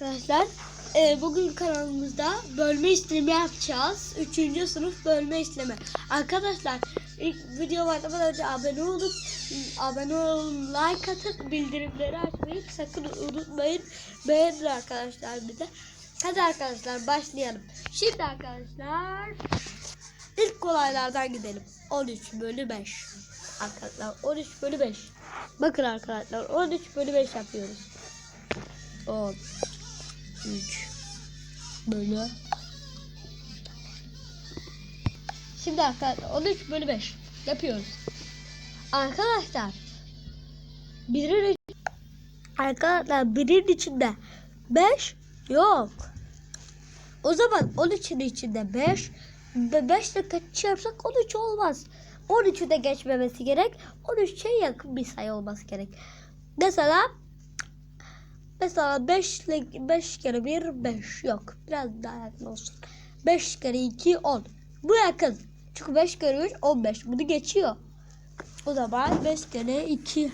Arkadaşlar e, bugün kanalımızda bölme işlemi yapacağız. Üçüncü sınıf bölme işlemi. Arkadaşlar ilk video başlamadan önce abone olup abone olun, like atıp bildirimleri açmayı sakın unutmayın. Beğenin arkadaşlar bir de. Hadi arkadaşlar başlayalım. Şimdi arkadaşlar ilk kolaylardan gidelim. 13 bölü 5. Arkadaşlar 13 bölü 5. Bakın arkadaşlar 13 bölü 5 yapıyoruz. 10 3 bölü Şimdi arkadaşlar 13 bölü 5 yapıyoruz. Arkadaşlar birin Arkadaşlar birin içinde 5 yok. O zaman 13'ün içinde 5 ve 5 ile kaç yapsak 13 olmaz. 13'ü de geçmemesi gerek. 13'e yakın bir sayı olması gerek. Mesela Mesela 5 ile 5 kere 1 5 yok. Biraz daha yakın olsun. 5 kere 2 10. Bu yakın. Çünkü 5 kere 3 15. Bunu geçiyor. O zaman 5 kere 2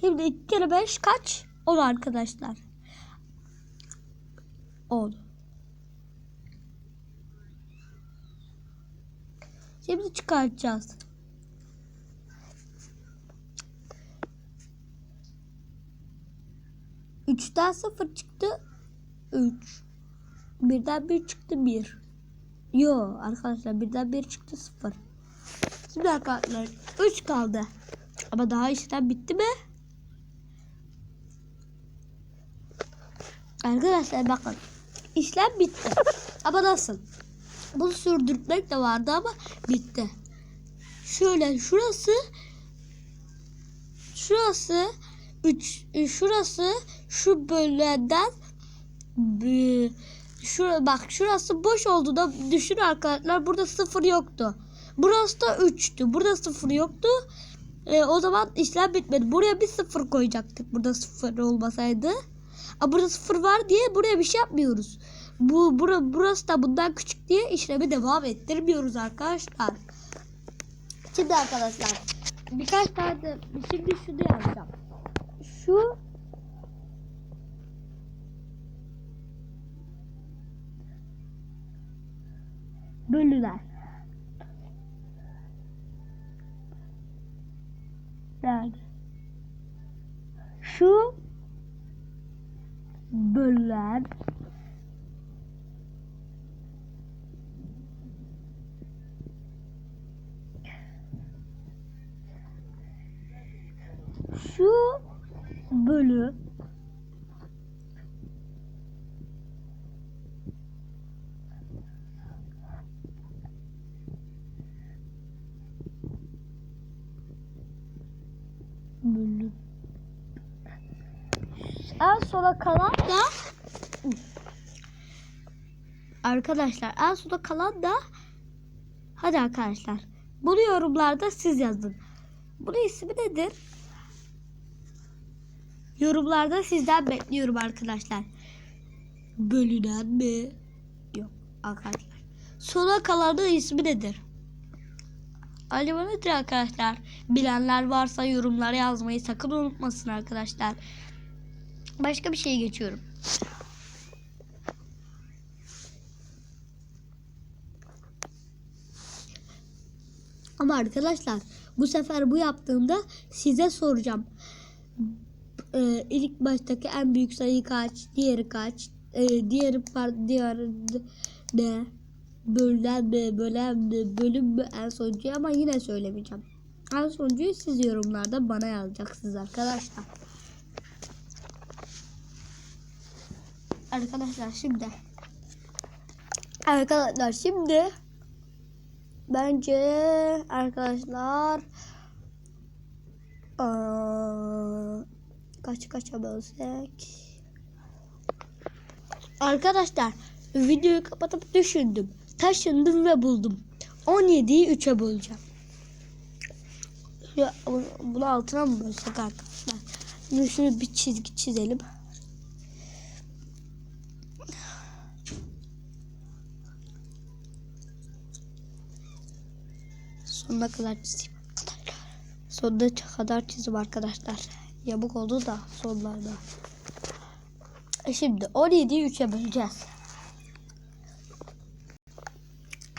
Şimdi 2 kere 5 kaç? 10 arkadaşlar. 10. Şimdi çıkartacağız. Üçten sıfır çıktı. Üç. Birden bir çıktı bir. Yo arkadaşlar birden bir çıktı sıfır. Şimdi arkadaşlar üç kaldı. Ama daha işlem bitti mi? Arkadaşlar bakın. işlem bitti. Ama nasıl? Bunu sürdürmek de vardı ama bitti. Şöyle şurası şurası 3 şurası şu bölümden şura bak şurası boş oldu da düşün arkadaşlar burada sıfır yoktu. Burası da 3'tü. Burada sıfır yoktu. E, o zaman işlem bitmedi. Buraya bir sıfır koyacaktık. Burada sıfır olmasaydı. Ama burada sıfır var diye buraya bir şey yapmıyoruz. Bu bura, burası da bundan küçük diye işlemi devam ettirmiyoruz arkadaşlar. Şimdi arkadaşlar birkaç tane şimdi şunu yazacağım şu bölüler. Yani şu bölüler şu bölü en sola kalan da arkadaşlar en sola kalan da hadi arkadaşlar bunu yorumlarda siz yazın. Bunun ismi nedir? Yorumlarda sizden bekliyorum arkadaşlar. Bölünen mi? Yok arkadaşlar. Sona kalanın ismi nedir? Acaba nedir arkadaşlar? Bilenler varsa yorumlara yazmayı sakın unutmasın arkadaşlar. Başka bir şeye geçiyorum. Ama arkadaşlar bu sefer bu yaptığımda size soracağım e, ilk baştaki en büyük sayı kaç, diğeri kaç, e, diğeri par diğeri ne, bölünen mi, bölen mi, bölüm mü en sonuncuyu ama yine söylemeyeceğim. En sonuncuyu siz yorumlarda bana yazacaksınız arkadaşlar. Arkadaşlar şimdi Arkadaşlar şimdi bence arkadaşlar aa, kaç kaça bölsek? Arkadaşlar videoyu kapatıp düşündüm. Taşındım ve buldum. 17'yi 3'e böleceğim. Ya, bunu altına mı bölsek arkadaşlar? Şimdi şunu bir çizgi çizelim. Sonuna kadar çizeyim. Son sonuna kadar çizim arkadaşlar. Yamuk oldu da sonlarda. E Şimdi 17'yi 3'e böleceğiz.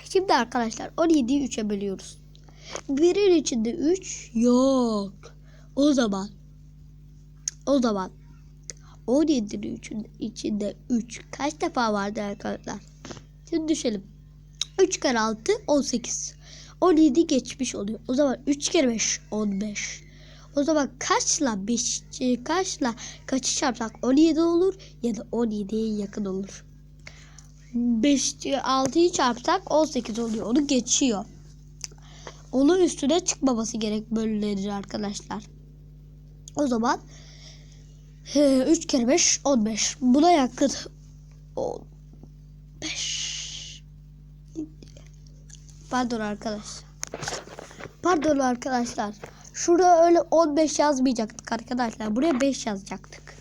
Şimdi arkadaşlar 17'yi 3'e bölüyoruz. Birin içinde 3 yok. O zaman o zaman 17'nin üçün- içinde 3 kaç defa vardı arkadaşlar? Şimdi düşelim. 3 kere 6 18. 17 geçmiş oluyor. O zaman 3 kere 5 15. O zaman kaçla 5 kaçla kaçı çarpsak 17 olur ya da 17'ye yakın olur. 5 6'yı çarpsak 18 oluyor. Onu geçiyor. Onun üstüne çıkmaması gerek bölüleri arkadaşlar. O zaman 3 kere 5 15. Buna yakın Pardon arkadaşlar. Pardon arkadaşlar. Şurada öyle 15 yazmayacaktık arkadaşlar. Buraya 5 yazacaktık.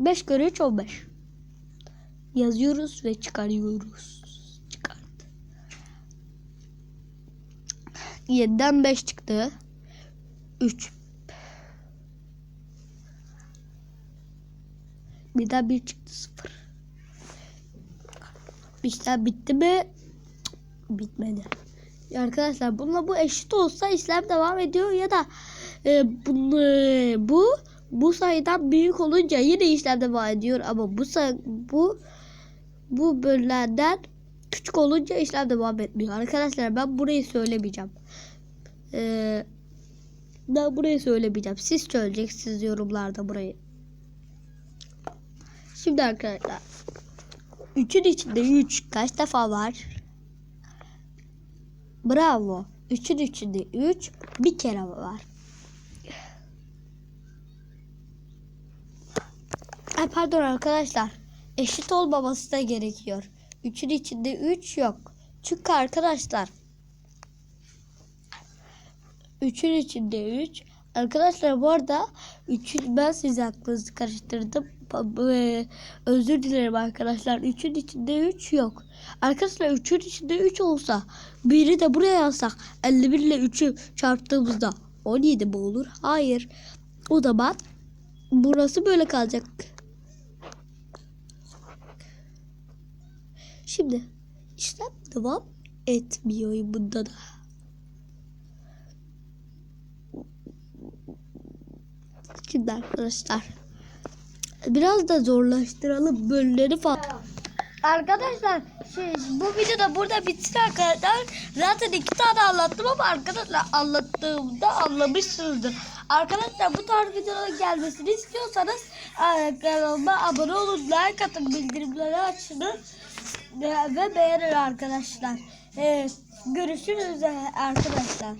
5 kere 3 15. Yazıyoruz ve çıkarıyoruz. Çıkart. 7'den 5 çıktı. 3. Bir daha 1 çıktı 0. İşlem bitti mi? Bitmedi. Arkadaşlar bununla bu eşit olsa işlem devam ediyor ya da e, bunu, bu bu sayıdan büyük olunca yine işlem devam ediyor ama bu say bu bu bölümlerden küçük olunca işlem devam etmiyor. Arkadaşlar ben burayı söylemeyeceğim. Ee, ben burayı söylemeyeceğim. Siz söyleyeceksiniz yorumlarda burayı. Şimdi arkadaşlar 3'ün içinde 3 kaç defa var? Bravo. 3'ün içinde 3 bir kere var. Ay pardon arkadaşlar. Eşit olmaması da gerekiyor. 3'ün içinde 3 yok. Çünkü arkadaşlar 3'ün içinde 3. Arkadaşlar bu arada 3'ün ben size aklınızı karıştırdım. E, Özür dilerim arkadaşlar. 3'ün içinde 3 yok. Arkadaşlar 3'ün içinde 3 olsa biri de buraya yazsak 51 ile 3'ü çarptığımızda 17 mi olur? Hayır. O zaman burası böyle kalacak. Şimdi işlem devam etmiyor bunda da. Şimdi arkadaşlar biraz da zorlaştıralım bölüleri falan. Arkadaşlar şey, bu videoda burada bitsin arkadaşlar. Zaten iki tane anlattım ama arkadaşlar anlattığımda anlamışsınızdır. Arkadaşlar bu tarz videoların gelmesini istiyorsanız e, kanalıma abone olun, like atın, bildirimleri açın ve ve beğenin arkadaşlar. Evet, görüşürüz arkadaşlar.